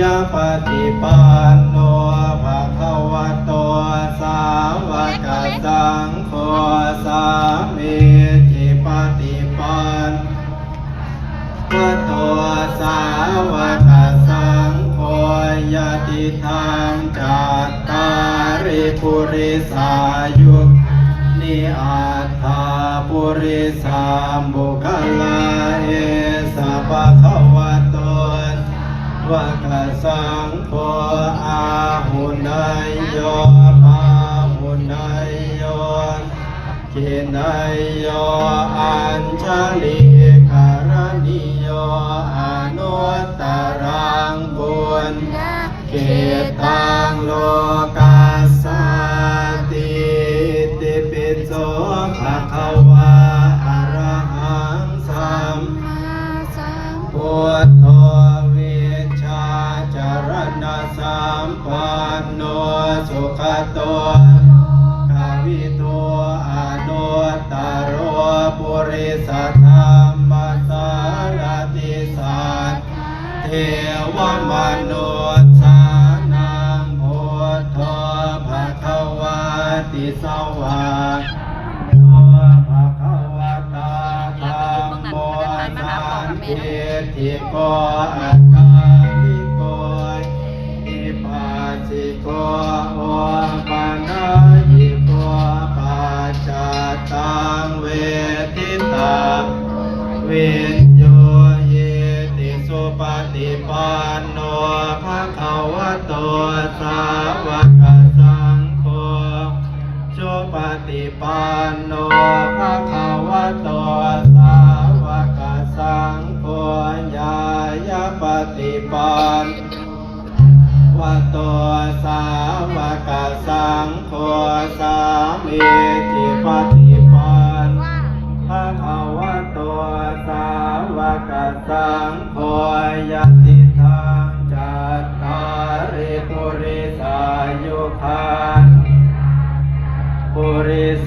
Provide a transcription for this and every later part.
ยาปฏิปันโนภาคะวตโตสาวกสังโฆสามีจิปฏิปันวะโตสาวกสังโฆยติทางจัตตาริปุริสายุกนิอัตาปุริสามบุคลาเอสะปะคะ วะกสังโฆอาหุนายโยปาหุนายโยกินายโยอัญชลีการณิโยอนุตตรังบุญเกตังโลกา ปันโนสุขโตกาวิโตอาโนตตารโรปุริสธรรมสารติสัตเทวมนุษย์สานังพุทโธภะคะวะติสวะโตภะคะวะตาธัมโมสันติทิโกอัตตาลิโกอิปั สิโกโอปานายิโกปัจจตังเวทิตาวิญโยเยติสุปฏิปันโนภะคะวะโตสาวกสังโฆสุปฏิปันโน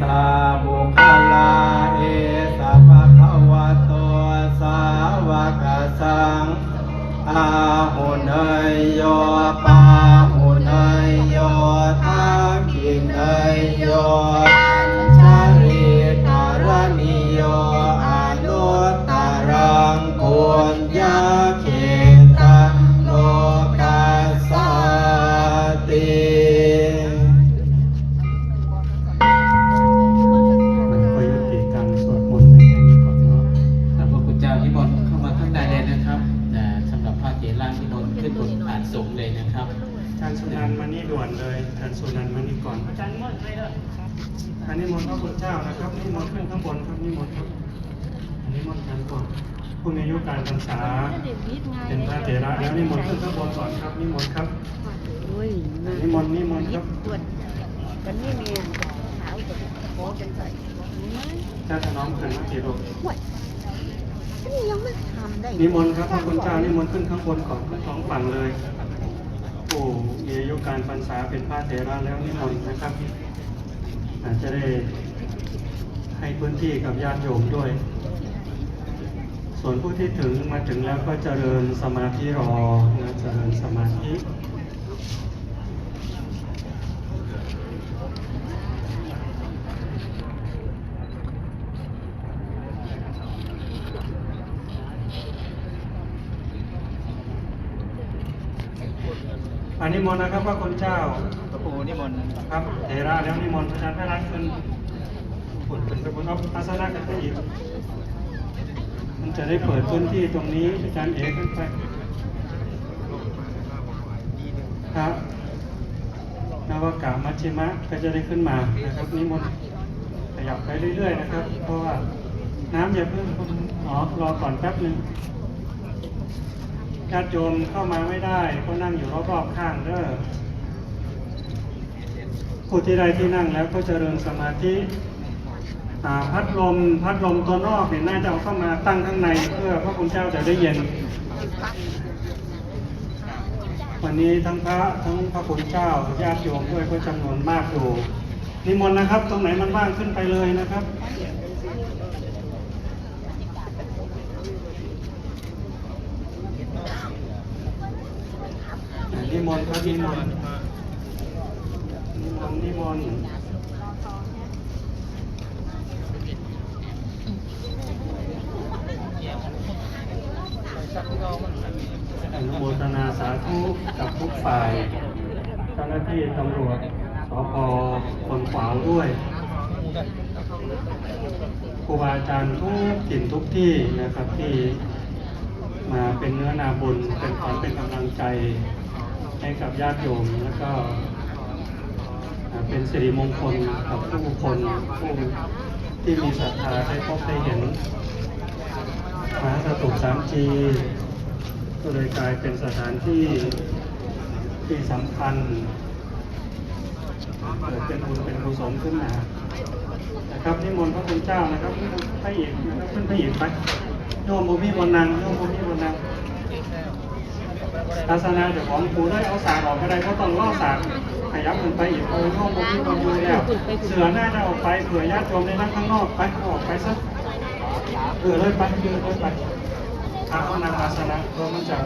สาบุคลาเอสะภะคะวะโตสาวกสังอาหุนยโยปาหุนยโยทักขินยโยชาริการณิโยอนุตตรังปุญญา ด่วนเลยอาจารย์สุนันท์มานี่ก่อนอาจารย์มนต์ไปเลยอันนี้มนต์พระคุณเจ้านะครับนี่มนต์ขึ้นข้างบนครับนี่มนต์ครับอันนี้มนต์กันก่อนผู้มีอายุการพรรษาเป็นพระเถระแล้วนี่มนต์ขึ้นข้างบนก่อนครับนี่มนต์ครับโอ้ยนี่มนต์นี่มนต์ครับตรวจกันนี่เมียขาวกับโคกันใส่เจ้าถนอมขึ้นมากี่รูปห่วยอันนี้ยังไม่ทำได้นิมนต์ครับพระคุณเจ้านิมนต์ขึ้นข้างบนก่อนทั้งสองฝั่งเลย ผู้มีอายุการพรรษาเป็นพระเถระแล้วนิมนต์นะครับอาจจะได้ให้พื้นที่กับญาติโยมด้วย ส่วนผู้ที่ถึงมาถึงแล้วก็เจริญสมาธิรอนะเจริญสมาธิ อันนิมนต์นะครับพระคุณเจ้าพระครูนิมนต์ครับเถระแล้วนิมนต์อาจารย์พระรัตน์ขึ้นผลเป็นกระบวนการอาสนะกันไปอีกมันจะได้เปิดพื้นที่ตรงนี้อาจารย์เอกขึ้นไปครับนวากามัชชิมะก็จะได้ขึ้นมานะครับนิมนต์ขยับไปเรื่อย ๆ นะครับ เพราะว่าน้ำอย่าเพิ่งคุณอ๋อรอก่อนแป๊บหนึ่ง ญาติโยมเข้ามาไม่ได้ ก็นั่งอยู่รอบๆข้างเด้อผู้ที่ใดที่นั่งแล้วก็เจริญสมาธิพัดลมพัดลมตัวนอกเนี่ยน่าจะเอาเข้ามาตั้งข้างในเพื่อพระคุณเจ้าจะได้เย็น วันนี้ทั้งพระทั้งพระคุณเจ้าญาติโยมด้วยก็จำนวนมากอยู่นิมนต์นะครับ ตรงไหนมันว่างขึ้นไปเลยนะครับ นิมนต์ครับนิมนต์นิมนต์นิมนต์อนุโมทนาสาธุกับทุกฝ่ายเจ้าหน้าที่ตำรวจสพคนขวาวด้วยครูบาอาจารย์ทุกถิ่นทุกที่นะครับที่มาเป็นเนื้อนาบุญเป็นขวัญเป็นกำลังใจ ให้กับญาติโยมแล้วก็เป็นสิริมงคลกับผู้คนผู้ที่มีศรัทธาได้พบได้เห็นมหาสตุสามจีก็เลยกลายเป็นสถานที่ที่สำคัญเกิดเป็นบุญเป็นกุศลขึ้นมานะครับนิมนต์พระคุณเจ้านะครับพระเอกนะครับขึ้นพระเอกไปโยมบุมีบนนางโยมบุมีบนนาง ศาสนาเดี๋ยวของครูได้เอาสากออกก็ได้เพราะต้องล่อสากขยับขึ้นไปอีกเอาห้องบนที่คนอยู่แล้วเสือหน้าจะออกไปเผื่อญาติโยมในนั่งข้างนอกไปออกไปซะเผื่อเลยไปเออเลยไปทางเอานางอาสนะเพราะมันจะ